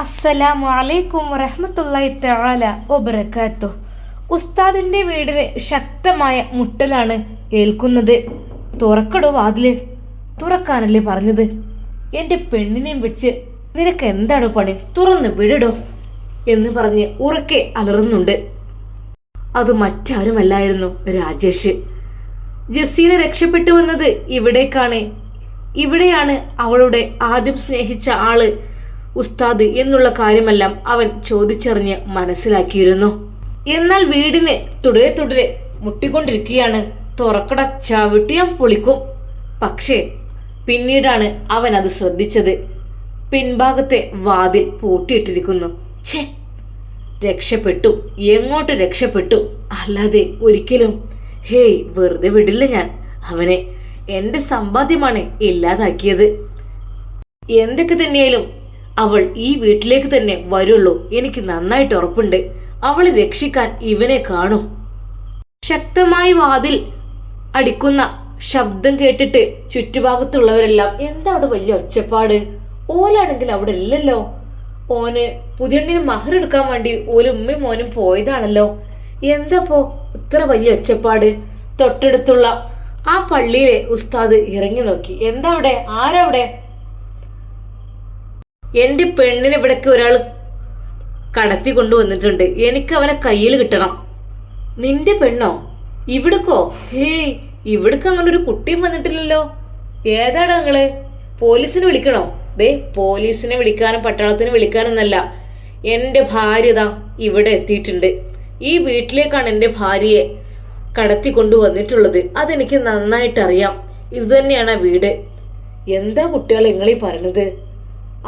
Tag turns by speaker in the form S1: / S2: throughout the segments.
S1: അസ്സലാമു അലൈക്കും വറഹ്മത്തുള്ളാഹി തആല വബറകാത്തു ഉസ്താദിന്റെ വീടിന് ശക്തമായ മുട്ടലാണ് ഏൽക്കുന്നത്. തുറക്കടോ വാതിൽ? തുറക്കാനല്ലേ പറഞ്ഞത്? എന്റെ പെണ്ണിനെയും വെച്ച് നിനക്ക് എന്താണ് പണി? തുറന്ന് വിടടോ എന്ന് പറഞ്ഞ് ഉറക്കെ അലറുന്നുണ്ട്. അത് മറ്റാരുമല്ലായിരുന്നു രാജേഷ്. ജസീന രക്ഷപ്പെട്ടു വന്നത് ഇവിടേക്കാണ്. ഇവിടെയാണ് അവളുടെ ആദ്യം സ്നേഹിച്ച ആൾ ഉസ്താദ് എന്നുള്ള കാര്യമെല്ലാം അവൻ ചോദിച്ചറിഞ്ഞ് മനസ്സിലാക്കിയിരുന്നു. എന്നാൽ വീടിന് തുടരെ തുടരെ മുട്ടിക്കൊണ്ടിരിക്കുകയാണ്. തുറക്കട ചവിട്ടി ഞാൻ പൊളിക്കും. പക്ഷേ പിന്നീടാണ് അവൻ അത് ശ്രദ്ധിച്ചത്. പിൻഭാഗത്തെ വാതിൽ പൂട്ടിയിട്ടിരിക്കുന്നു. ഛേ രക്ഷപ്പെട്ടു. എങ്ങോട്ട് രക്ഷപ്പെട്ടു? അല്ലാതെ ഒരിക്കലും. ഹേയ് വെറുതെ വിടില്ല ഞാൻ. അവനെ എന്റെ സമ്പാദ്യമാണ് ഇല്ലാതാക്കിയത്. എന്തൊക്കെ തന്നെയായാലും അവൾ ഈ വീട്ടിലേക്ക് തന്നെ വരുള്ളൂ. എനിക്ക് നന്നായിട്ട് ഉറപ്പുണ്ട്. അവളെ രക്ഷിക്കാൻ ഇവനെ കാണൂ. ശക്തമായി വാതിൽ അടിക്കുന്ന ശബ്ദം കേട്ടിട്ട് ചുറ്റുഭാഗത്തുള്ളവരെല്ലാം എന്താ അവിടെ വലിയ ഒച്ചപ്പാട്? ഓലാണെങ്കിൽ അവിടെ ഇല്ലല്ലോ. ഓന് പുതിയണ്ണിന് മഹർ എടുക്കാൻ വേണ്ടി ഓലുമ്മയും മോനും പോയതാണല്ലോ. എന്താപ്പോ ഇത്ര വലിയ ഒച്ചപ്പാട്? തൊട്ടടുത്തുള്ള ആ പള്ളിയിലെ ഉസ്താദ് ഇറങ്ങി നോക്കി. എന്താ അവിടെ? ആരവിടെ? എന്റെ പെണ്ണിനെ ഇവിടേക്ക് ഒരാൾ കടത്തി കൊണ്ടുവന്നിട്ടുണ്ട്. എനിക്ക് അവനെ കയ്യിൽ കിട്ടണം. നിന്റെ പെണ്ണോ? ഇവിടക്കോ? ഹേയ് ഇവിടക്ക് അങ്ങനെ ഒരു കുട്ടിയും വന്നിട്ടില്ലല്ലോ. ഏതാണ് നിങ്ങൾ? പോലീസിനെ വിളിക്കണോ? ദേ പോലീസിനെ വിളിക്കാനും പട്ടാളത്തിന് വിളിക്കാനൊന്നല്ല. എന്റെ ഭാര്യ ദാ ഇവിടെ എത്തിയിട്ടുണ്ട്. ഈ വീട്ടിലേക്കാണ് എന്റെ ഭാര്യയെ കടത്തി കൊണ്ടുവന്നിട്ടുള്ളത്. അതെനിക്ക് നന്നായിട്ടറിയാം. ഇത് തന്നെയാണ് ആ വീട്. എന്താ കുട്ടികൾ നിങ്ങളീ പറയണത്?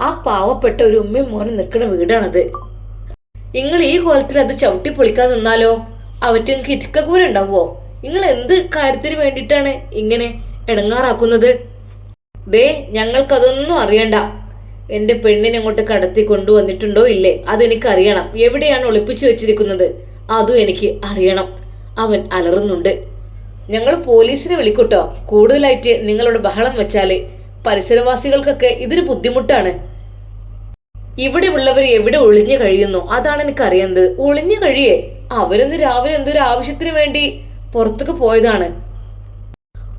S1: ആ പാവപ്പെട്ട ഒരു ഉമ്മയും മോനും നിൽക്കുന്ന വീടാണത്. നിങ്ങൾ ഈ കോലത്തിൽ അത് ചവിട്ടി പൊളിക്കാൻ നിന്നാലോ? അവറ്റങ്ങൾക്ക് ഇരിക്കൂര ഉണ്ടാവുമോ നിങ്ങൾ എന്ത് കാര്യത്തിന് വേണ്ടിയിട്ടാണ് ഇങ്ങനെ ഇടങ്ങാറാക്കുന്നത്? ദേ ഞങ്ങൾക്കതൊന്നും അറിയണ്ട. എന്റെ പെണ്ണിനെ അങ്ങോട്ട് കടത്തി കൊണ്ടുവന്നിട്ടുണ്ടോ ഇല്ലേ? അതെനിക്ക് അറിയണം എവിടെയാണ് ഒളിപ്പിച്ചു വെച്ചിരിക്കുന്നത്? അതും എനിക്ക് അറിയണം. അവൻ അലറുന്നുണ്ട്. ഞങ്ങൾ പോലീസിനെ വിളിക്കൂട്ടോ. കൂടുതലായിട്ട് നിങ്ങളോട് ബഹളം വെച്ചാൽ പരിസരവാസികൾക്കൊക്കെ ഇതൊരു ബുദ്ധിമുട്ടാണ്. ഇവിടെ ഉള്ളവർ എവിടെ ഒളിഞ്ഞു കഴിയുന്നു? അതാണ് എനിക്ക് അറിയുന്നത് ഒളിഞ്ഞു കഴിയേ. അവരൊന്ന് രാവിലെ എന്തൊരു ആവശ്യത്തിന് വേണ്ടി പുറത്തേക്ക് പോയതാണ്.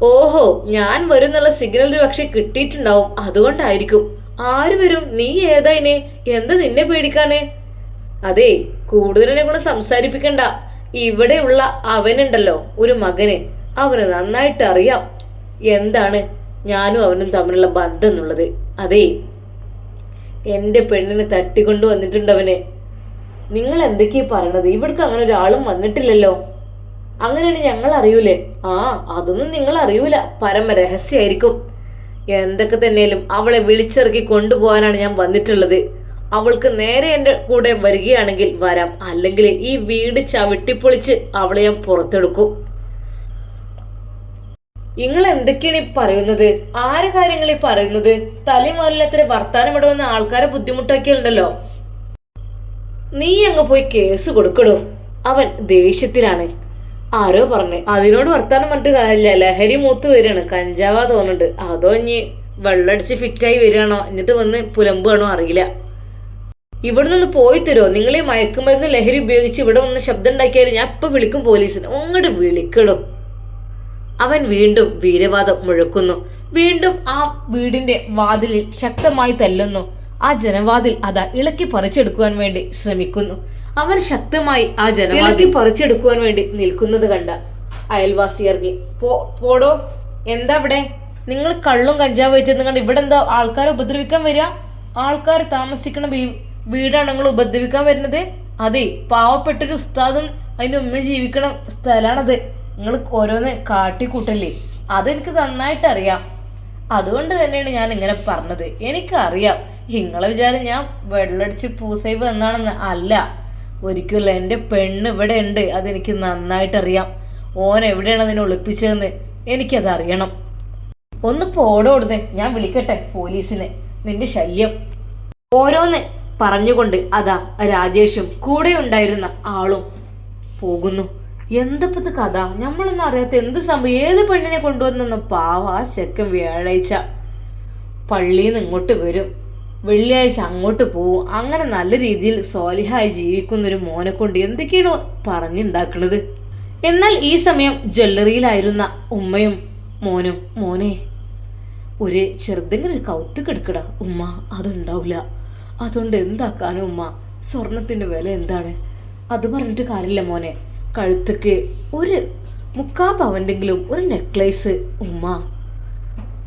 S1: ഓഹോ ഞാൻ വരുന്നുള്ള സിഗ്നൽ ഒരു പക്ഷെ കിട്ടിയിട്ടുണ്ടാവും. അതുകൊണ്ടായിരിക്കും. ആര് വരും? നീ ഏതാ ഇനി? എന്താ നിന്നെ പേടിക്കാനേ? അതെ കൂടുതലിനെ കൊണ്ട് സംസാരിപ്പിക്കണ്ട. ഇവിടെയുള്ള അവനുണ്ടല്ലോ ഒരു മകന്. അവന് നന്നായിട്ട് അറിയാം എന്താണ്? ഞാനും അവനും തമ്മിലുള്ള ബന്ധം എന്നുള്ളത്. അതേ എന്റെ പെണ്ണിനെ തട്ടിക്കൊണ്ടു വന്നിട്ടുണ്ടവനെ. നിങ്ങൾ എന്തൊക്കെയാ പറയണത്? ഇവിടേക്ക് അങ്ങനെ ഒരാളും വന്നിട്ടില്ലല്ലോ. അങ്ങനെയാണ് ഞങ്ങൾ അറിയൂലേ? ആ അതൊന്നും നിങ്ങൾ അറിയൂല. പരമ രഹസ്യമായിരിക്കും എന്തൊക്കെ തന്നെയാലും അവളെ വിളിച്ചിറക്കി കൊണ്ടുപോകാനാണ് ഞാൻ വന്നിട്ടുള്ളത്. അവൾക്ക് നേരെ എന്റെ കൂടെ വരികയാണെങ്കിൽ വരാം. അല്ലെങ്കിൽ ഈ വീട് ചവിട്ടിപ്പൊളിച്ച് അവളെ ഞാൻ പുറത്തെടുക്കും. നിങ്ങൾ എന്തൊക്കെയാണ് ഈ പറയുന്നത്? ആരെ കാര്യങ്ങൾ ഈ പറയുന്നത്? തലമുറയിലത്ര വർത്താനം ഇടുവന്ന ആൾക്കാരെ ബുദ്ധിമുട്ടാക്കിയുണ്ടല്ലോ നീ അങ്ങ് പോയി കേസ് കൊടുക്കടോ. അവൻ ദേഷ്യത്തിലാണ്. ആരോ പറഞ്ഞു. അതിനോട് വർത്താനം പറഞ്ഞിട്ട് കാര്യമില്ല. ലഹരി മൂത്ത് വരികയാണ്. കഞ്ചാവാ തോന്നുന്നുണ്ട്. അതോ ഇനി വെള്ളടിച്ച് ഫിറ്റായി വരികയാണോ? എന്നിട്ട് വന്ന് പുലമ്പുകയാണോ അറിയില്ല. ഇവിടെ നിന്ന് പോയി തരുമോ? നിങ്ങൾ ഈ മയക്കുമരുന്ന് ലഹരി ഉപയോഗിച്ച് ഇവിടെ വന്ന് ശബ്ദം ഉണ്ടാക്കിയാൽ ഞാൻ ഇപ്പൊ വിളിക്കും പോലീസിന്. അങ്ങോട്ട് വിളിക്കടോ. അവൻ വീണ്ടും വീരവാദം മുഴക്കുന്നു. വീണ്ടും ആ വീടിന്റെ വാതിലിൽ ശക്തമായി തല്ലുന്നു. ആ ജനവാതിൽ അതാ ഇളക്കി പറിച്ചെടുക്കുവാൻ വേണ്ടി ശ്രമിക്കുന്നു. അവൻ ശക്തമായി ആ ജനവാതിൽ പറിച്ചെടുക്കുവാൻ വേണ്ടി നിൽക്കുന്നത് കണ്ട അയൽവാസി ഇറങ്ങി. പോ പോടോ എന്താ ഇവിടെ നിങ്ങൾ കള്ളും കഞ്ചാവ് വെച്ചത് കണ്ട് ഇവിടെ എന്താ ആൾക്കാരെ ഉപദ്രവിക്കാൻ വരിക? ആൾക്കാർ താമസിക്കണ വീടാണ് നിങ്ങൾ ഉപദ്രവിക്കാൻ വരുന്നത്? അതെ പാവപ്പെട്ടൊരു ഉസ്താദും അതിന്റെ ഉമ്മ ജീവിക്കണ സ്ഥലമാണത് നിങ്ങൾ ഓരോന്ന് കാട്ടിക്കൂട്ടല്ലേ? അതെനിക്ക് നന്നായിട്ട് അറിയാം അതുകൊണ്ട് തന്നെയാണ് ഞാൻ ഇങ്ങനെ പറഞ്ഞത്. എനിക്കറിയാം. നിങ്ങളെ വിചാരം ഞാൻ വെള്ളടിച്ച് പൂസൈവ് എന്നാണെന്ന് അല്ല. ഒരിക്കലും എന്റെ പെണ്ണ് ഇവിടെ ഉണ്ട്. അതെനിക്ക് നന്നായിട്ടറിയാം. ഓൻ എവിടെയാണ് അതിനെ ഒളിപ്പിച്ചതെന്ന് എനിക്കതറിയണം. ഒന്ന് പോടോടുന്നേ ഞാൻ വിളിക്കട്ടെ പോലീസിനെ. നിന്റെ ശല്യം. ഓരോന്ന് പറഞ്ഞുകൊണ്ട് അതാ രാജേഷും കൂടെ ഉണ്ടായിരുന്ന ആളും പോകുന്നു. എന്തപ്പത് കഥ? നമ്മളൊന്നും അറിയാത്ത എന്ത് സംഭവം? ഏത് പെണ്ണിനെ കൊണ്ടുവന്നെന്ന് പാവ ആ ചെക്കൻ വ്യാഴാഴ്ച പള്ളിയിൽ നിന്ന് ഇങ്ങോട്ട് വരും. വെള്ളിയാഴ്ച അങ്ങോട്ട് പോവും. അങ്ങനെ നല്ല രീതിയിൽ സോലിഹായി ജീവിക്കുന്ന ഒരു മോനെ കൊണ്ട് എന്തൊക്കെയാണോ പറഞ്ഞുണ്ടാക്കുന്നത് എന്നാൽ ഈ സമയം ജ്വല്ലറിയിലായിരുന്ന ഉമ്മയും മോനും മോനെ ഒരു ചെറുതെങ്കിലും ഒരു കെടുക്കട ഉമ്മ. അതുണ്ടാവില്ല അതുകൊണ്ട് എന്താക്കാനും ഉമ്മ? സ്വർണത്തിന്റെ വില എന്താണ്? അത് പറഞ്ഞിട്ട് കാര്യമില്ല മോനെ. കഴുത്തക്ക് ഒരു മുക്കാ പവന്റെങ്കിലും ഒരു നെക്ലേസ് ഉമ്മ.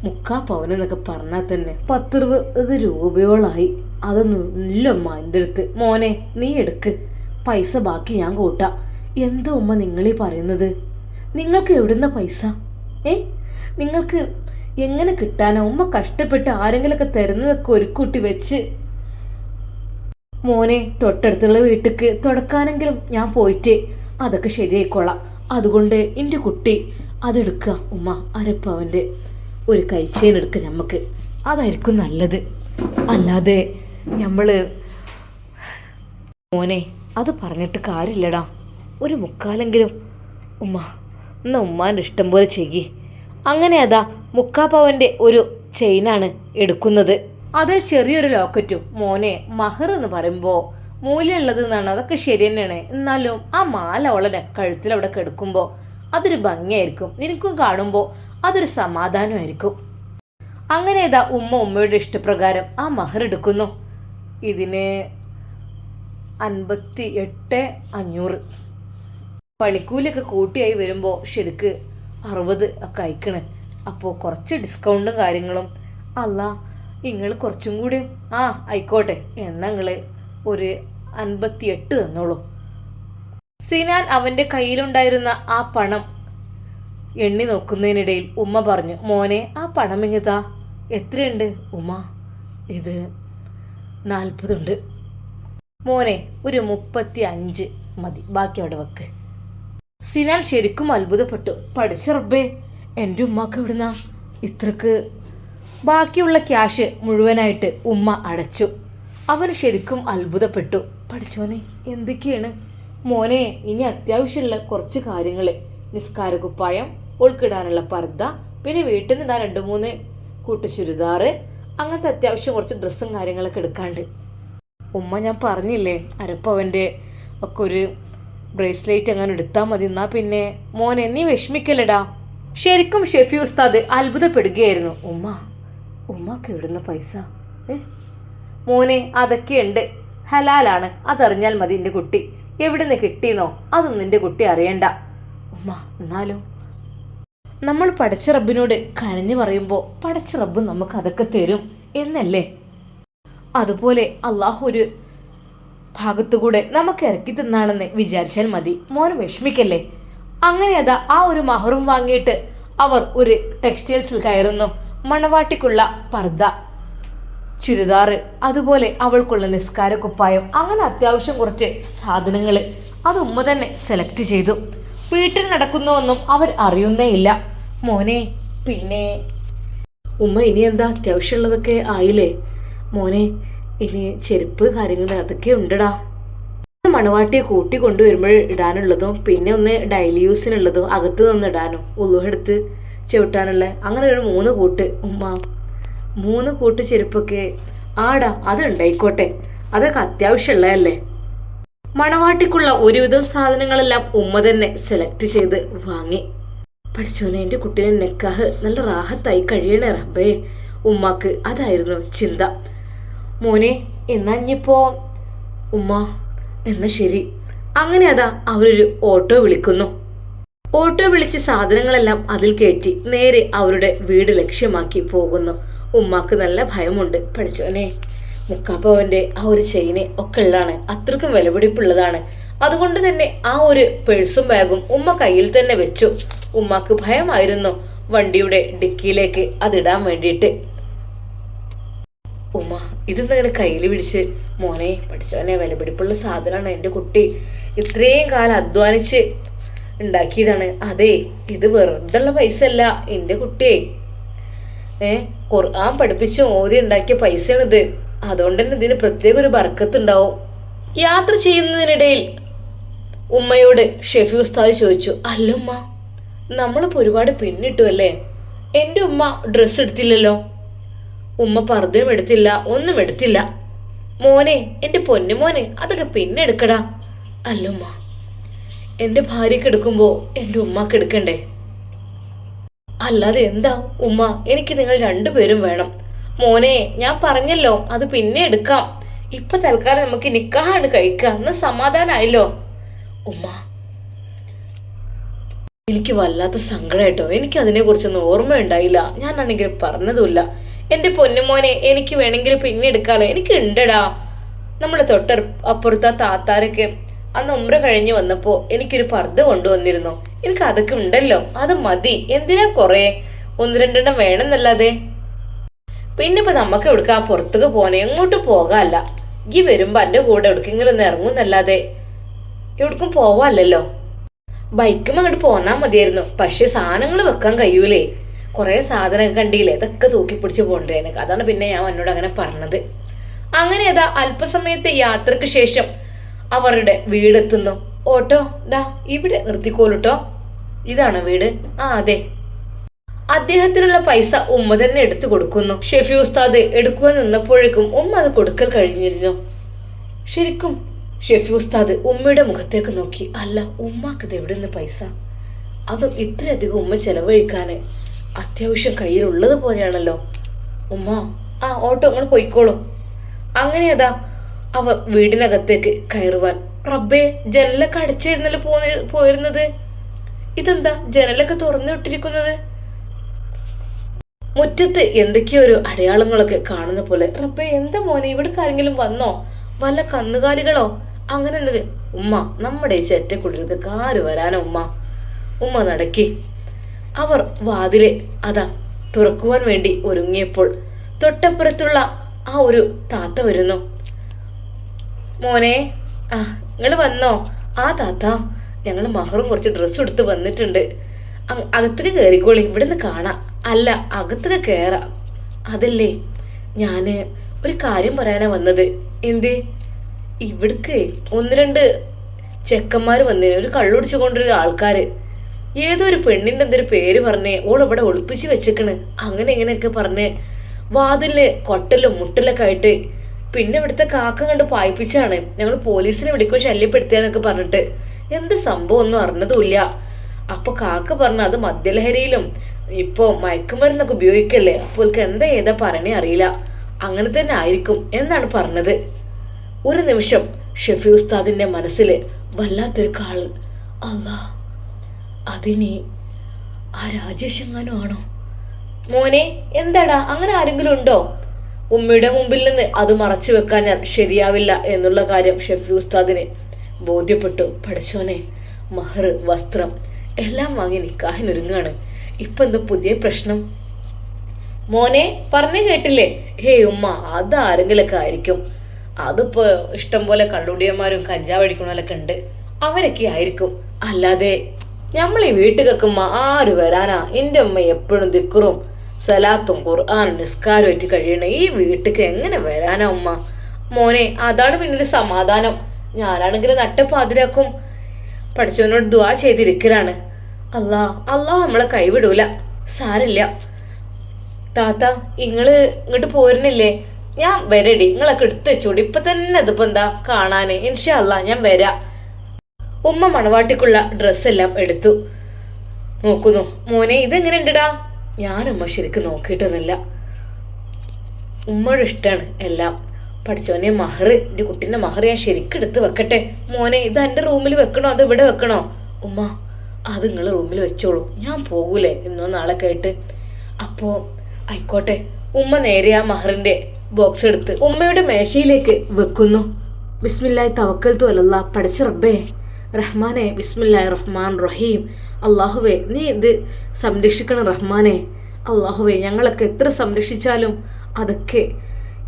S1: മുക്കാ പവൻ എന്നൊക്കെ പറഞ്ഞാൽ തന്നെ പത്തിരുപത് രൂപയോളായി. അതൊന്നും ഇല്ല ഉമ്മ എന്റെ അടുത്ത്. മോനെ നീ എടുക്ക്. പൈസ ബാക്കി ഞാൻ കൂട്ടാം. എന്താ ഉമ്മ നിങ്ങളീ പറയുന്നത്? നിങ്ങൾക്ക് എവിടുന്ന പൈസ? ഏ? നിങ്ങൾക്ക് എങ്ങനെ കിട്ടാനാ? ഉമ്മ കഷ്ടപ്പെട്ട് ആരെങ്കിലൊക്കെ തരുന്നതൊക്കെ ഒരു കൂട്ടി വെച്ച്. മോനെ തൊട്ടടുത്തുള്ള വീട്ടിക്ക് തുടക്കാനെങ്കിലും ഞാൻ പോയിട്ട്. അതൊക്കെ ശരിയായിക്കൊള്ളാം അതുകൊണ്ട് എന്റെ കുട്ടി അതെടുക്കുക ഉമ്മ അരപ്പവന്റെ ഒരു കൈച്ചേൻ എടുക്കുക നമുക്ക് അതായിരിക്കും നല്ലത്. അല്ലാതെ നമ്മൾ മോനെ അത് പറഞ്ഞിട്ട് കാര്യമില്ലടാ. ഒരു മുക്കാലെങ്കിലും ഉമ്മ എന്നാ ഉമ്മാന്റെ ഇഷ്ടം പോലെ ചെയ്യേ. അങ്ങനെ അതാ മുക്കാപ്പവന്റെ ഒരു ചെയിനാണ് എടുക്കുന്നത്. അതിൽ ചെറിയൊരു ലോക്കറ്റും മോനെ മഹർ എന്ന് പറയുമ്പോൾ മൂല്യമുള്ളത് എന്നാണ്. അതൊക്കെ ശരി തന്നെയാണ് എന്നാലും ആ മാല അവളെ കഴുത്തിൽ അവിടെ കിടക്കുമ്പോൾ അതൊരു ഭംഗിയായിരിക്കും. നിനക്കും കാണുമ്പോൾ അതൊരു സമാധാനമായിരിക്കും. അങ്ങനെ ഇതാ ഉമ്മ ഉമ്മയുടെ ഇഷ്ടപ്രകാരം ആ മഹർ എടുക്കുന്നു. ഇതിന് അൻപത്തി എട്ട് അഞ്ഞൂറ്. പണിക്കൂലിയൊക്കെ കൂട്ടിയായി വരുമ്പോൾ ശരിക്ക് അറുപത് ഒക്കെ അയക്കണ് അപ്പോൾ കുറച്ച് ഡിസ്കൗണ്ടും കാര്യങ്ങളും. അല്ല നിങ്ങൾ കുറച്ചും കൂടി ആ ആയിക്കോട്ടെ. എന്നാൽ നിങ്ങൾ ഒരു അൻപത്തി എട്ട് തന്നോളൂ. സിനാൻ അവന്റെ കയ്യിലുണ്ടായിരുന്ന ആ പണം എണ്ണി നോക്കുന്നതിനിടയിൽ ഉമ്മ പറഞ്ഞു മോനെ ആ പണം ഇങ്ങതാ. എത്രയുണ്ട് ഉമ്മ? ഇത് നാൽപ്പതുണ്ട്. മോനെ ഒരു മുപ്പത്തി അഞ്ച് മതി. ബാക്കി അവിടെ വെക്ക്. സിനാൻ ശരിക്കും അത്ഭുതപ്പെട്ടു. പഠിച്ച റബ്ബേ എന്റെ ഉമ്മക്ക് എവിടുന്ന? ഇത്രക്ക് ബാക്കിയുള്ള ക്യാഷ് മുഴുവനായിട്ട് ഉമ്മ അടച്ചു. അവന് ശരിക്കും അത്ഭുതപ്പെട്ടു. പഠിച്ചോനെ എന്തൊക്കെയാണ്? മോനെ ഇനി അത്യാവശ്യമുള്ള കുറച്ച് കാര്യങ്ങൾ നിസ്കാരക്കുപ്പായം ഉൾക്കിടാനുള്ള പർദ്ദ പിന്നെ വീട്ടിൽ നിന്ന് ഇടാൻ രണ്ട് മൂന്ന് കൂട്ട് ചുരിദാറ് അങ്ങനത്തെ അത്യാവശ്യം കുറച്ച് ഡ്രസ്സും കാര്യങ്ങളൊക്കെ എടുക്കാണ്ട്. ഉമ്മ ഞാൻ പറഞ്ഞില്ലേ അരപ്പവന്റെ ഒക്കെ ഒരു ബ്രേസ്ലെറ്റ് അങ്ങനെ എടുത്താൽ മതി എന്നാൽ പിന്നെ മോനെ നീ വിഷമിക്കല്ലടാ. ശരിക്കും ഷെഫി ഉസ്താദ് അത്ഭുതപ്പെടുകയായിരുന്നു. ഉമ്മ ഉമ്മക്ക് ഇടുന്ന പൈസ ഏ? മോനെ അതൊക്കെയുണ്ട്. ഹലാലാണ്. അതറിഞ്ഞാൽ മതി എന്റെ കുട്ടി. എവിടുന്ന് കിട്ടിയെന്നോ അതൊന്നും എന്റെ കുട്ടി അറിയണ്ട. ഉമ്മ എന്നാലോ? നമ്മൾ പടച്ച റബ്ബിനോട് കരഞ്ഞു പറയുമ്പോൾ പടച്ച റബ്ബ് നമുക്ക് അതൊക്കെ തരും എന്നല്ലേ? അതുപോലെ അള്ളാഹു ഒരു ഭാഗത്തുകൂടെ നമുക്ക് ഇറക്കി തന്നാണെന്ന് വിചാരിച്ചാൽ മതി. മോൻ വിഷമിക്കല്ലേ? അങ്ങനെ അതാ ആ ഒരു മഹറും വാങ്ങിയിട്ട് അവർ ഒരു ടെക്സ്റ്റൈൽസിൽ കയറുന്നു. മണവാട്ടിക്കുള്ള പർദ്ദ. ചുരിദാറ് അതുപോലെ അവൾക്കുള്ള നിസ്കാര കുപ്പായം അങ്ങനെ അത്യാവശ്യം കുറച്ച് സാധനങ്ങൾ അത് ഉമ്മ തന്നെ സെലക്ട് ചെയ്തു. വീട്ടിൽ നടക്കുന്നുവെന്നും അവർ അറിയുന്നേയില്ല മോനെ പിന്നെ ഉമ്മ ഇനി എന്താ അത്യാവശ്യമുള്ളതൊക്കെ ആയില്ലേ? മോനെ ഇനി ചെരുപ്പ് കാര്യങ്ങൾ അതൊക്കെ ഉണ്ടടാ. മണവാട്ടിയെ കൂട്ടി കൊണ്ടുവരുമ്പോൾ ഇടാനുള്ളതും പിന്നെ ഒന്ന് ഡെയിലി യൂസിനുള്ളതും അകത്ത് നിന്ന് ഇടാനും ഉള്ളുവെടുത്ത് ചവിട്ടാനുള്ള അങ്ങനെ ഒരു മൂന്ന് കൂട്ട് ഉമ്മ മൂന്ന് കൂട്ട് ചെരുപ്പൊക്കെ ആടാ അതുണ്ടായിക്കോട്ടെ. അതൊക്കെ അത്യാവശ്യമുള്ളതല്ലേ? മണവാട്ടിക്കുള്ള ഒരുവിധം സാധനങ്ങളെല്ലാം ഉമ്മ തന്നെ സെലക്ട് ചെയ്ത് വാങ്ങി. പഠിച്ചോനെ എന്റെ കുട്ടീനെ നെക്കാഹ് നല്ല റാഹത്തായി കഴിയണേ റബ്ബേ. ഉമ്മാക്ക് അതായിരുന്നു ചിന്ത. മോനെ എന്നാ ഇനിയിപ്പോ? ഉമ്മ എന്നാ ശരി. അങ്ങനെ അതാ അവരൊരു ഓട്ടോ വിളിക്കുന്നു. ഓട്ടോ വിളിച്ച് സാധനങ്ങളെല്ലാം അതിൽ കയറ്റി നേരെ അവരുടെ വീട് ലക്ഷ്യമാക്കി പോകുന്നു. ഉമ്മാക്ക് നല്ല ഭയമുണ്ട്. പഠിച്ചോനെ മുക്കാപ്പവന്റെ ആ ഒരു ചെയിന് ഒക്കെ ഉള്ളതാണ്. അത്രക്കും വിലപിടിപ്പുള്ളതാണ്. അതുകൊണ്ട് തന്നെ ആ ഒരു പേഴ്സും ബാഗും ഉമ്മ കയ്യിൽ തന്നെ വെച്ചു. ഉമ്മാക്ക് ഭയമായിരുന്നു വണ്ടിയുടെ ഡിക്കിയിലേക്ക് അതിടാൻ വേണ്ടിയിട്ട്. ഉമ്മ ഇതെന്താ കയ്യിൽ പിടിച്ച്? മോനെ പഠിച്ചോനെ വിലപിടിപ്പുള്ള സാധനമാണ് എന്റെ കുട്ടി. ഇത്രയും കാലം അധ്വാനിച്ച് ഉണ്ടാക്കിയതാണ്. അതെ ഇത് വെറുതെ ഉള്ള പൈസ അല്ല എന്റെ കുട്ടിയെ ഏ ഖുർആൻ പഠിപ്പിച്ച് ഓതി ഉണ്ടാക്കിയ പൈസയാണിത്. അതുകൊണ്ട് തന്നെ ഇതിന് പ്രത്യേക ഒരു ബർക്കത്തുണ്ടാവും. യാത്ര ചെയ്യുന്നതിനിടയിൽ ഉമ്മയോട് ഷെഫി ഉസ്താദ് ചോദിച്ചു അല്ലുമ്മ നമ്മളിപ്പോൾ ഒരുപാട് പിന്നിട്ടു അല്ലേ? എന്റെ ഉമ്മ ഡ്രസ്സ് എടുത്തില്ലല്ലോ? ഉമ്മ പർദ്ദയും എടുത്തില്ല ഒന്നും എടുത്തില്ല. മോനെ എന്റെ പൊന്നു മോനെ അതൊക്കെ പിന്നെ എടുക്കടാ. അല്ലുമ്മ എന്റെ ഭാര്യക്ക് എടുക്കുമ്പോൾ എന്റെ ഉമ്മക്ക് എടുക്കണ്ടേ? അല്ലാതെ എന്താ? ഉമ്മ എനിക്ക് നിങ്ങൾ രണ്ടുപേരും വേണം. മോനെ ഞാൻ പറഞ്ഞല്ലോ അത് പിന്നെ എടുക്കാം. ഇപ്പൊ തൽക്കാലം നമുക്ക് നിക്കാഹാണ് കഴിക്കാം എന്ന് സമാധാനമായല്ലോ ഉമ്മ. എനിക്ക് വല്ലാത്ത സങ്കടമായിട്ടോ എനിക്ക് അതിനെ കുറിച്ചൊന്നും ഓർമ്മയുണ്ടായില്ല ഞാനാണെങ്കിൽ പറഞ്ഞതുമില്ല. എന്റെ പൊന്നുമോനെ എനിക്ക് വേണമെങ്കിൽ പിന്നെ എടുക്കാലോ? എനിക്ക് ഉണ്ടടാ. നമ്മുടെ തൊട്ടർ അപ്പുറത്ത് താത്താരൊക്കെ അന്ന് ഉമ്ര കഴിഞ്ഞ് വന്നപ്പോൾ എനിക്കൊരു പർദ്ദ കൊണ്ടുവന്നിരുന്നു. എനിക്ക് അതൊക്കെ ഉണ്ടല്ലോ. അത് മതി. എന്തിനാ കുറേ? ഒന്ന് രണ്ടെണ്ണം വേണമെന്നല്ലാതെ. പിന്നെ ഇപ്പൊ നമുക്ക് എവിടുക്ക? പുറത്തേക്ക് പോനെ എങ്ങോട്ട് പോകാല്ല. ഈ വരുമ്പോ എന്റെ കൂടെ എവിടേക്കെങ്കിലും ഒന്ന് ഇറങ്ങുന്നല്ലാതെ. എവിടേക്കും പോവാല്ലല്ലോ. ബൈക്കും അങ്ങോട്ട് പോന്നാ മതിയായിരുന്നു. പക്ഷെ സാധനങ്ങൾ വെക്കാൻ കഴിയൂലേ. കുറെ സാധനമൊക്കെ കണ്ടില്ലേ? ഇതൊക്കെ തൂക്കി പിടിച്ച് പോണ്ടേ? എനിക്ക് അതാണ് പിന്നെ ഞാൻ എന്നോട് അങ്ങനെ പറഞ്ഞത്. അങ്ങനെ അതാ അല്പസമയത്തെ യാത്രയ്ക്ക് ശേഷം അവരുടെ വീടെത്തുന്നു. ഓട്ടോ ദാ ഇവിടെ നിർത്തിക്കോളൂട്ടോ. ഇതാണോ വീട്. ആ അതെ. അദ്ദേഹത്തിനുള്ള പൈസ ഉമ്മ തന്നെ എടുത്തു കൊടുക്കുന്നു. ഷെഫി ഉസ്താദ് എടുക്കുവാൻ നിന്നപ്പോഴേക്കും ഉമ്മ അത് കൊടുക്കൽ കഴിഞ്ഞിരുന്നു. ശരിക്കും ഷെഫി ഉസ്താദ് ഉമ്മയുടെ മുഖത്തേക്ക് നോക്കി. അല്ല ഉമ്മാക്ക് ഇത് എവിടെ നിന്ന് പൈസ? അതും ഇത്രയധികം ഉമ്മ ചെലവഴിക്കാൻ അത്യാവശ്യം കയ്യിലുള്ളത് പോലെയാണല്ലോ. ഉമ്മ ആ ഓട്ടോ നിങ്ങൾ പോയിക്കോളൂ. അങ്ങനെ അതാ അവർ വീടിനകത്തേക്ക് കയറുവാൻ. റബ്ബേ ജനലൊക്കെ അടച്ചായിരുന്നല്ലോ പോയിരുന്നത്? ഇതെന്താ ജനലൊക്കെ തുറന്നു വിട്ടിരിക്കുന്നത് മുറ്റത്ത് എന്തൊക്കെയോ ഒരു അടയാളങ്ങളൊക്കെ കാണുന്ന പോലെ. റബ്ബെ എന്താ മോനെ? ഇവിടെ ആരെങ്കിലും വന്നോ? വല്ല കന്നുകാലികളോ? അങ്ങനെ എന്ത് ഉമ്മ നമ്മുടെ ഈ ചെറ്റക്കുടിലേക്ക് ആര് വരാനോ ഉമ്മ? ഉമ്മ നടക്കി. അവർ വാതിലെ അതാ തുറക്കുവാൻ വേണ്ടി ഒരുങ്ങിയപ്പോൾ തൊട്ടപ്പുറത്തുള്ള ആ ഒരു താത്ത വരുന്നു. മോനെ ആ നിങ്ങൾ വന്നോ? ആ താത്ത. ഞങ്ങൾ മഹറും കുറച്ച് ഡ്രസ്സ് എടുത്ത് വന്നിട്ടുണ്ട്. അകത്തേക്ക് കയറിക്കോളി ഇവിടെ നിന്ന് കാണാം. അല്ല അകത്തേക്ക് കയറാം അതല്ലേ? ഞാൻ ഒരു കാര്യം പറയാനാണ് വന്നത്. എന്ത്? ഇവിടക്ക് ഒന്ന് രണ്ട് ചെക്കന്മാർ വന്നേ ഒരു കള്ളുടിച്ചു കൊണ്ടൊരു ആൾക്കാർ ഏതോ ഒരു പെണ്ണിന്റെ എന്തൊരു പേര് പറഞ്ഞേ ഓൾ ഇവിടെ ഒളിപ്പിച്ച് വെച്ചേക്കണ്. അങ്ങനെ ഇങ്ങനെയൊക്കെ പറഞ്ഞ്. വാതിലിൽ കൊട്ടലും മുട്ടലൊക്കെ ആയിട്ട്. പിന്നെ ഇവിടുത്തെ കാക്ക കണ്ട് പായിപ്പിച്ചാണ്. ഞങ്ങൾ പോലീസിനെ വിളിക്കും ശല്യപ്പെടുത്തിയെന്നൊക്കെ പറഞ്ഞിട്ട്. എന്ത് സംഭവം ഒന്നും അറിഞ്ഞതുമില്ല. അപ്പൊ കാക്ക പറഞ്ഞു അത് മദ്യലഹരിയിലും ഇപ്പോ മയക്കുമരുന്നൊക്കെ ഉപയോഗിക്കല്ലേ? അപ്പോൾ എന്താ ഏതാ പറയണേ അറിയില്ല. അങ്ങനെ തന്നെ ആയിരിക്കും എന്നാണ് പറഞ്ഞത്. ഒരു നിമിഷം ഷെഫി ഉസ്താദിന്റെ മനസ്സിൽ വല്ലാത്തൊരു കാൾ അല്ലാ അതിനി ആ രാജേഷെങ്ങാനും ആണോ? മോനെ എന്താടാ? അങ്ങനെ ആരെങ്കിലും ഉണ്ടോ? ഉമ്മയുടെ മുമ്പിൽ നിന്ന് അത് മറച്ചു വെക്കാൻ ഞാൻ ശരിയാവില്ല എന്നുള്ള കാര്യം ഷെഫി ഉസ്താദിന് ബോധ്യപ്പെട്ടു. പഠിച്ചോനെ മഹർ വസ്ത്രം എല്ലാം വാങ്ങി നിക്കാഹിനൊരുങ്ങാണ് ഇപ്പൊ എന്താ പുതിയ പ്രശ്നം? മോനെ പറഞ്ഞു കേട്ടില്ലേ? ഹേ ഉമ്മ അത് ആരെങ്കിലൊക്കെ ആയിരിക്കും. അതിപ്പോ ഇഷ്ടം പോലെ കള്ളുടിയന്മാരും കഞ്ചാവ് അടിക്കണമല്ലൊക്കെ ഉണ്ട്. അവരൊക്കെ ആയിരിക്കും. അല്ലാതെ നമ്മൾ ഈ വീട്ടിലേക്കുമ്മ ആര് വരാനാ? എന്റെ ഉമ്മ എപ്പോഴും ദിക്കറും സലാത്തും ഖുർആൻ നിസ്കാരമായിട്ട് കഴിയണ. ഈ വീട്ടിലേക്ക് എങ്ങനെ വരാനാ ഉമ്മ? മോനെ അതാണ് പിന്നൊരു സമാധാനം. ഞാനാണെങ്കിൽ നട്ടപ്പാതിരാക്കും പഠിച്ചവനോട് ദുവാ ചെയ്തിരിക്കലാണ്. അല്ലാ അല്ലാ നമ്മളെ കൈവിടൂല. സാരില്ല. താത്ത ഇങ്ങൾ ഇങ്ങോട്ട് പോരുന്നില്ലേ? ഞാൻ വരടി. നിങ്ങളൊക്കെ എടുത്ത് വെച്ചോടി. ഇപ്പൊ തന്നെ ഇതിപ്പോ എന്താ കാണാന്? ഇൻഷല്ല ഞാൻ വരാ. ഉമ്മ മണവാട്ടിക്കുള്ള ഡ്രസ് എല്ലാം എടുത്തു. നോക്കുന്നു. മോനെ ഇതെങ്ങനെ ഉണ്ടടാ ഞാൻ ഉമ്മ ശരിക്കും നോക്കിയിട്ടൊന്നുമില്ല. ഉമ്മയുടെ ഇഷ്ടമാണ് എല്ലാം. പഠിച്ചോനെ മഹർ എന്റെ കുട്ടീന്റെ മഹർ ഞാൻ ശരിക്കും എടുത്ത് വെക്കട്ടെ. മോനെ ഇത് എന്റെ റൂമിൽ വെക്കണോ? അത് ഇവിടെ വെക്കണോ? ഉമ്മ അത് നിങ്ങൾ റൂമിൽ വെച്ചോളൂ. ഞാൻ പോകൂലേ? ഇന്നോ നാളെ കേട്ട് അപ്പോൾ ആയിക്കോട്ടെ. ഉമ്മ നേരെ ആ മഹറിന്റെ ബോക്സ് എടുത്ത് ഉമ്മയുടെ മേശയിലേക്ക് വെക്കുന്നു. ബിസ്മില്ലായി തവക്കൽ തോലല്ല പഠിച്ച റബ്ബേ. റഹ്മാനെ ബിസ്മില്ലായി റഹ്മാൻ റഹീം. അള്ളാഹുവേ നീ ഇത് സംരക്ഷിക്കണം റഹ്മാനെ. അള്ളാഹുവേ ഞങ്ങളൊക്കെ എത്ര സംരക്ഷിച്ചാലും അതൊക്കെ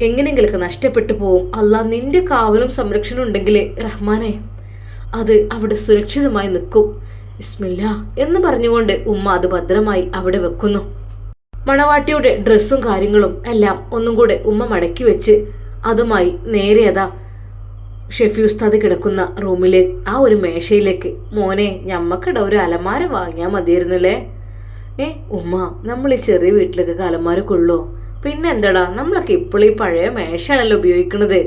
S1: എങ്ങനെയെങ്കിലൊക്കെ നഷ്ടപ്പെട്ടു പോവും. അല്ലാ നിന്റെ കാവലും സംരക്ഷണം ഉണ്ടെങ്കിൽ റഹ്മാനെ അത് അവിടെ സുരക്ഷിതമായി നിൽക്കും. ഇസ്മില്ല എന്ന് പറഞ്ഞുകൊണ്ട് ഉമ്മ അത് ഭദ്രമായി അവിടെ വെക്കുന്നു. മണവാട്ടിയുടെ ഡ്രസ്സും കാര്യങ്ങളും എല്ലാം ഒന്നും കൂടെ ഉമ്മ മടക്കി വെച്ച് അതുമായി നേരെ അതാ ഷെഫി ഉസ്താദ് കിടക്കുന്ന റൂമിലേക്ക് ആ ഒരു മേശയിലേക്ക് മോനെ ഞമ്മക്കിടെ ഒരു അലമാര വാങ്ങിയാൽ മതിയായിരുന്നല്ലേ? ഏ ഉമ്മ നമ്മൾ ഈ ചെറിയ വീട്ടിലേക്ക് അലമാര കൊള്ളോ പിന്നെ എന്താടാ നമ്മളൊക്കെ ഇപ്പോഴും ഈ പഴയ മേശയാണല്ലോ ഉപയോഗിക്കുന്നത്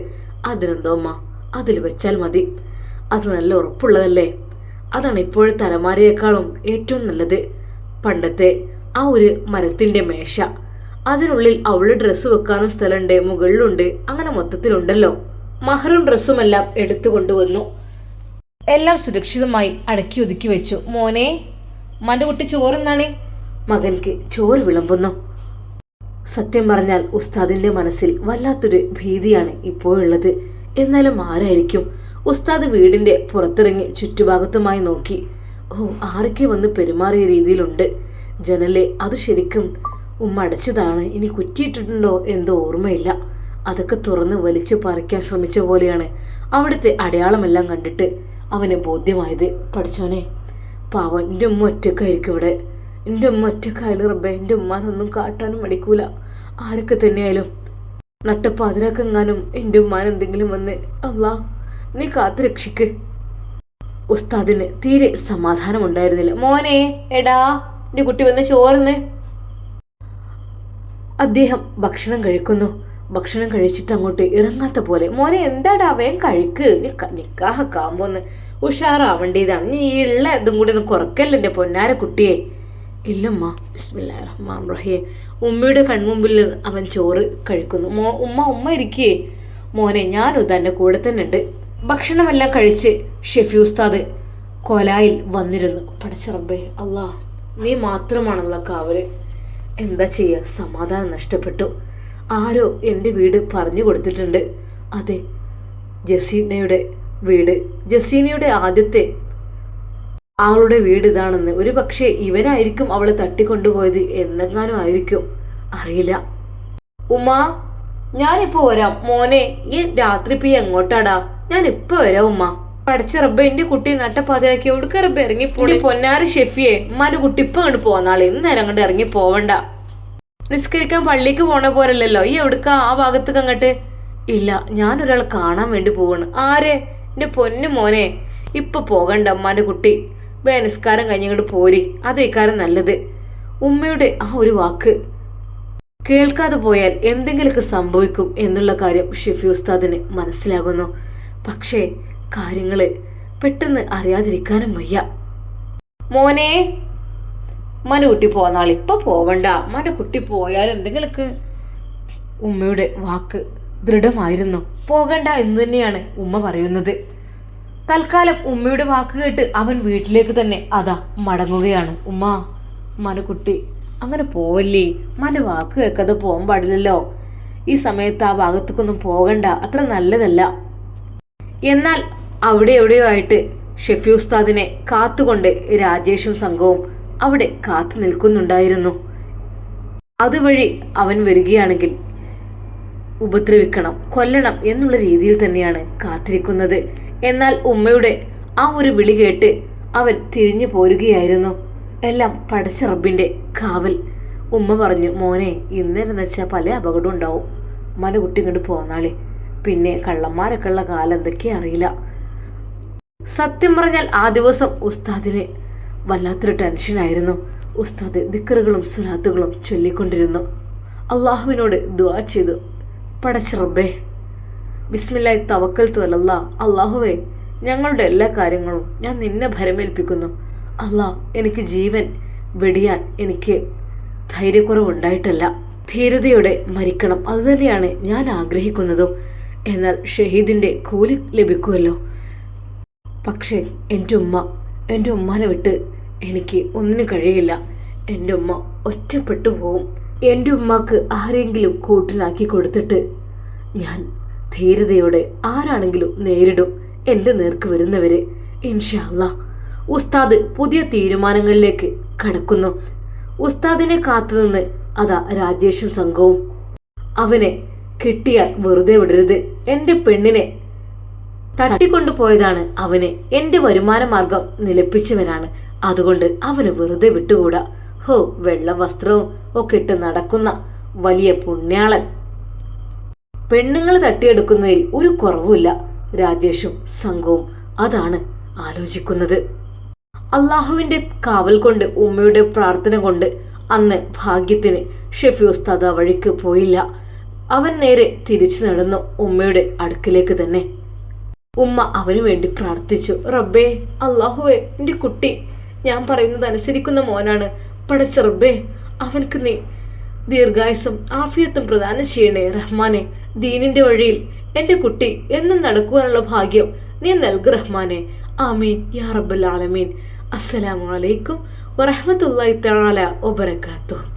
S1: അതിനെന്തോ അമ്മ അതിൽ വെച്ചാൽ മതി. അത് നല്ല ഉറപ്പുള്ളതല്ലേ? അതാണ് ഇപ്പോഴത്തെ തലമാരയേക്കാളും ഏറ്റവും നല്ലത്. പണ്ടത്തെ ആ ഒരു മരത്തിന്റെ മേശ. അതിനുള്ളിൽ അവൾ ഡ്രസ്സ് വെക്കാനും സ്ഥലമുണ്ട് മുകളിലുണ്ട് അങ്ങനെ മൊത്തത്തിലുണ്ടല്ലോ. മഹറും ഡ്രസ്സുമെല്ലാം എടുത്തു കൊണ്ടുവന്നു. എല്ലാം സുരക്ഷിതമായി അടക്കി ഒതുക്കി വെച്ചു. മോനെ മന്റെ കുട്ടി ചോറെന്നാണ് മകൻക്ക് ചോറ് വിളമ്പുന്നു. സത്യം പറഞ്ഞാൽ ഉസ്താദിന്റെ മനസ്സിൽ വല്ലാത്തൊരു ഭീതിയാണ് ഇപ്പോഴുള്ളത്. എന്നാലും ആരായിരിക്കും ഉസ്താദ് വീടിന്റെ പുറത്തിറങ്ങി ചുറ്റുഭാഗത്തുമായി നോക്കി? ഓ ആരൊക്കെ വന്ന് പെരുമാറിയ രീതിയിലുണ്ട്. ജനലെ അത് ശരിക്കും ഉമ്മ അടച്ചതാണ്. ഇനി കുറ്റിയിട്ടിട്ടുണ്ടോ എന്തോ ഓർമ്മയില്ല. അതൊക്കെ തുറന്ന് വലിച്ചു പറിക്കാൻ ശ്രമിച്ച പോലെയാണ് അവിടുത്തെ അടയാളമെല്ലാം കണ്ടിട്ട് അവന് ബോധ്യമായത്. പഠിച്ചോനെ പാവം എന്റെ ഉമ്മ ഒറ്റക്കായിരിക്കും ഇവിടെ. എന്റെ ഉമ്മ ഒറ്റക്കായാലും റബ്ബെ എന്റെ ഉമ്മാനൊന്നും കാട്ടാനും മടിക്കൂല. ആരൊക്കെ തന്നെയായാലും? നട്ടപ്പാതിരാക്കെങ്ങാനും എന്റെ ഉമ്മാൻ എന്തെങ്കിലും വന്ന് അല്ലാ നീ കാത്തു രക്ഷിക്ക്. ഉസ്താദിന് തീരെ സമാധാനം ഉണ്ടായിരുന്നില്ല മോനെ എടാ എന്റെ കുട്ടി വന്ന് ചോർന്ന് അദ്ദേഹം ഭക്ഷണം കഴിക്കുന്നു. ഭക്ഷണം കഴിച്ചിട്ട് അങ്ങോട്ട് ഇറങ്ങാത്ത പോലെ മോനെ എന്താടാ വേഗം കഴിക്ക്. നിക്കാഹ കാമ്പോന്ന് ഉഷാറാവേണ്ടതാണ്. നീ ഉള്ള ഇതും കൂടി ഒന്ന് കുറക്കല്ലേ എന്റെ പൊന്നാര കുട്ടിയെ. ഇല്ലമ്മ. ബിസ്മില്ലാ റഹ്മാൻ റഹീം ഉമ്മയുടെ കൺമുമ്പിൽ അവൻ ചോറ് കഴിക്കുന്നു. മോ ഉമ്മ ഉമ്മ ഇരിക്കേ. മോനെ ഞാനും തന്നെ കൂടെ തന്നെ ഉണ്ട്. ഭക്ഷണമെല്ലാം കഴിച്ച് ഷെഫി ഉസ്താദ് കൊലായിൽ വന്നിരുന്നു. പഠിച്ച റബ്ബേ അല്ലാ നീ മാത്രമാണല്ലോ കാവൽ. എന്താ ചെയ്യുക സമാധാനം നഷ്ടപ്പെട്ടു. ആരോ എന്റെ വീട് പറഞ്ഞു കൊടുത്തിട്ടുണ്ട്. അതെ ജസീനയുടെ വീട്. ജസീനയുടെ ആദ്യത്തെ ആളുടെ വീട് ഇതാണെന്ന്. ഒരു പക്ഷേ ഇവനായിരിക്കും അവളെ തട്ടിക്കൊണ്ടുപോയത് എന്നെങ്ങാനും ആയിരിക്കും. അറിയില്ല. ഉമ്മ ഞാനിപ്പോ വരാം. മോനെ ഈ രാത്രി പി എങ്ങോട്ടാടാ? ഞാൻ ഇപ്പൊ വരാം ഉമ്മ. പഠിച്ച റബ്ബ എന്റെ കുട്ടി നട്ടപ്പാതയാക്കി എവിടുക്ക റബ്ബ ഇറങ്ങി പോണി പൊന്നാറ് ഷെഫിയെ ഉമ്മാന്റെ കുട്ടി ഇപ്പൊ അങ്ങോട്ട് പോന്നാളെ. ഇന്നേരം അങ്ങോട്ട് ഇറങ്ങി പോവണ്ട. നിസ്കരിക്കാൻ പള്ളിക്ക് പോണ പോലല്ലോ ഈ എവിടുക്ക? ആ ഭാഗത്തേക്ക് അങ്ങോട്ട്. ഇല്ല ഞാനൊരാൾ കാണാൻ വേണ്ടി പോവാണ്. ആരെ? എന്റെ പൊന്നു മോനെ. ഇപ്പൊ പോകണ്ട അമ്മാന്റെ കുട്ടി. വേ നിസ്കാരം കഴിഞ്ഞങ്ങോട്ട് പോരി അതേക്കാരം നല്ലത്. ഉമ്മയുടെ ആ ഒരു വാക്ക്. കേൾക്കാതെ പോയാൽ എന്തെങ്കിലുമൊക്കെ സംഭവിക്കും എന്നുള്ള കാര്യം ഷെഫി ഉസ്താദിന് മനസ്സിലാകുന്നു. പക്ഷേ കാര്യങ്ങൾ പെട്ടെന്ന് അറിയാതിരിക്കാനും വയ്യ. മോനെ മനുകുട്ടി പോന്നാൾ ഇപ്പൊ പോവണ്ട. മനുകുട്ടി പോയാൽ എന്തെങ്കിലുമൊക്കെ ഉമ്മയുടെ വാക്ക് ദൃഢമായിരുന്നു. പോകണ്ട എന്ന് തന്നെയാണ് ഉമ്മ പറയുന്നത്. തൽക്കാലം ഉമ്മയുടെ വാക്ക് കേട്ട് അവൻ വീട്ടിലേക്ക് തന്നെ അതാ മടങ്ങുകയാണ്. ഉമ്മ മനുകുട്ടി അങ്ങനെ പോവല്ലേ? മന വാക്ക് കേൾക്കാതെ പോകാൻ പാടില്ലല്ലോ. ഈ സമയത്ത് ആ ഭാഗത്തേക്കൊന്നും പോകണ്ട. അത്ര നല്ലതല്ല. എന്നാൽ അവിടെ എവിടെയോ ആയിട്ട് ഷെഫി ഉസ്താദിനെ കാത്തുകൊണ്ട് രാജേഷും സംഘവും അവിടെ കാത്തു നിൽക്കുന്നുണ്ടായിരുന്നു. അതുവഴി അവൻ വരികയാണെങ്കിൽ ഉപദ്രവിക്കണം കൊല്ലണം എന്നുള്ള രീതിയിൽ തന്നെയാണ് കാത്തിരിക്കുന്നത്. എന്നാൽ ഉമ്മയുടെ ആ ഒരു വിളി കേട്ട് അവൻ തിരിഞ്ഞു പോരുകയായിരുന്നു. എല്ലാം പടച്ച റബ്ബിന്റെ കാവൽ. ഉമ്മ പറഞ്ഞു മോനെ ഇന്നലെന്ന് വെച്ചാൽ പല അപകടം ഉണ്ടാവും. മന കുട്ടി ഇങ്ങോട്ട് പോന്നാളെ. പിന്നെ കള്ളന്മാരൊക്കെ ഉള്ള കാലം എന്തൊക്കെ അറിയില്ല. സത്യം പറഞ്ഞാൽ ആ ദിവസം ഉസ്താദിന് വല്ലാത്തൊരു ടെൻഷനായിരുന്നു ഉസ്താദ് ദിക്കറുകളും സുലാത്തുകളും ചൊല്ലിക്കൊണ്ടിരുന്നു. അള്ളാഹുവിനോട് ദുവാ ചെയ്തു. പടശ്രബേ ബിസ്മില്ലായി തവക്കൽ തുവലല്ല അള്ളാഹുവേ ഞങ്ങളുടെ എല്ലാ കാര്യങ്ങളും ഞാൻ നിന്നെ ഭരമേൽപ്പിക്കുന്നു. അല്ലാ എനിക്ക് ജീവൻ വെടിയാൻ എനിക്ക് ധൈര്യക്കുറവുണ്ടായിട്ടല്ല. ധീരതയോടെ മരിക്കണം അതുതന്നെയാണ് ഞാൻ ആഗ്രഹിക്കുന്നതും. എന്നാൽ ഷഹീദിന്റെ കൂലി ലഭിക്കുമല്ലോ. പക്ഷേ എന്റെ ഉമ്മ എന്റെ ഉമ്മാനെ വിട്ട് എനിക്ക് ഒന്നിനും കഴിയില്ല. എന്റെ ഉമ്മ ഒറ്റപ്പെട്ടു പോവും. എന്റെ ഉമ്മക്ക് ആരെങ്കിലും കൂട്ടിനാക്കി കൊടുത്തിട്ട് ഞാൻ ധീരതയോടെ ആരാണെങ്കിലും നേരിടും. എന്റെ നേർക്ക് വരുന്നവരെ ഇൻഷല്ല ഉസ്താദ് പുതിയ തീരുമാനങ്ങളിലേക്ക് കടക്കുന്നു. ഉസ്താദിനെ കാത്തുനിന്ന് അതാ രാജേഷും സംഘവും. അവനെ കിട്ടിയാൽ വെറുതെ വിടരുത്. എന്റെ പെണ്ണിനെ തട്ടിക്കൊണ്ടുപോയതാണ് അവനെ. എന്റെ വരുമാന മാർഗം നിലപ്പിച്ചവനാണ്. അതുകൊണ്ട് അവന് വെറുതെ വിട്ടുകൂടാ. ഹോ വെള്ള വസ്ത്രവും ഒക്കെ ഇട്ട് നടക്കുന്ന വലിയ പുണ്യാളൻ. പെണ്ണുങ്ങൾ തട്ടിയെടുക്കുന്നതിൽ ഒരു കുറവുമില്ല. രാജേഷും സംഘവും അതാണ് ആലോചിക്കുന്നത്. അള്ളാഹുവിന്റെ കാവൽ കൊണ്ട് ഉമ്മയുടെ പ്രാർത്ഥന കൊണ്ട് അന്ന് ഭാഗ്യത്തിന് ഷെഫി ഉസ്താദ് വഴിക്ക് പോയില്ല. അവൻ നേരെ തിരിച്ചു നടന്നു ഉമ്മയുടെ അടുക്കിലേക്ക് തന്നെ. ഉമ്മ അവനു വേണ്ടി പ്രാർത്ഥിച്ചു റബ്ബേ അള്ളാഹുവേ എന്റെ കുട്ടി ഞാൻ പറയുന്നത് അനുസരിക്കുന്ന മോനാണ്. പടച്ച റബ്ബേ അവനക്ക് നീ ദീർഘായുസും ആഫിയത്തും പ്രദാനം ചെയ്യണേ റഹ്മാനെ. ദീനിന്റെ വഴിയിൽ എന്റെ കുട്ടി എന്നും നടക്കുവാനുള്ള ഭാഗ്യം നീ നൽകു റഹ്മാനെ. ആമീൻ. യാ റബ്ബൽ ആലമീൻ. അസ്സലാമു അലൈക്കും വറഹ്മത്തുള്ളാഹി തആല വബറകാതുഹു